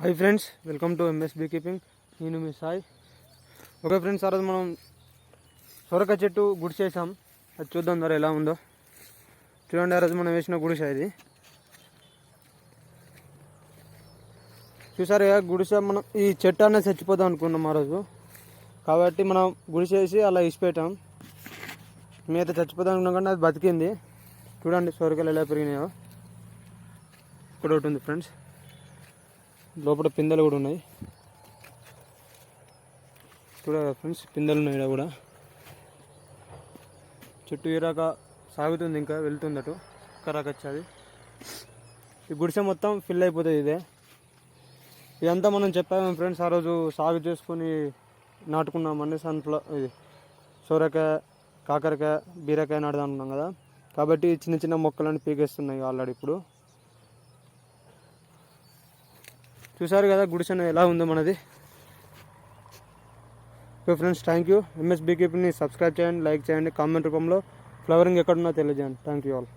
Hi friends welcome to MS beekeeping నేను మీ Sai. Okay friends ఆ రోజు మనం సొరకాయ చెట్టు గుడిసేసాం అది చూద్దాం ధర ఎలా ఉందో. చూడండి ఆ రోజు మనం వేసిన గుడిసె ఇది. చూసారు కదా గుడిసె మనం ఈ చెట్టు అనేది చచ్చిపోదాం అనుకున్నాం ఆ రోజు. కాబట్టి మనం గుడిసేసి అలా ఇసిపెట్టాం. మీద చచ్చిపోదాం అనుకున్నాం కానీ అది బతికింది. చూడండి సొరకాయలు ఎలా పెరిగినాయో. ఇక్కడ ఒకటి ఉంది ఫ్రెండ్స్ లోపల పిందెలు కూడా ఉన్నాయి. చూడాలి ఫ్రెండ్స్ పిందెలు ఉన్నాయి ఇక్కడ కూడా. చెట్టు ఇరాక సాగుతుంది ఇంకా వెళ్తుంది అటు కరాక వచ్చేది ఈ గుడిసె మొత్తం ఫిల్ అయిపోతుంది ఇదే. ఇదంతా మనం చెప్పాము ఫ్రెండ్స్ ఆ రోజు సాగు చేసుకొని నాటుకున్నామండి సన్ఫ్లవర్ ఇది సోరకాయ కాకరకాయ బీరకాయ నాటుదాం అనుకున్నాం కదా. కాబట్టి చిన్న చిన్న మొక్కలను పీకేస్తున్నాయి ఆల్రెడీ ఇప్పుడు. చూసారు కదా గుడిసెన ఎలా ఉందో మనది. Okay friends thank you MS బీకీపీని subscribe చేయండి లైక్ చేయండి కామెంట్ రూపంలో ఫ్లవరింగ్ ఎక్కడున్నా తెలియజేయండి. Thank you all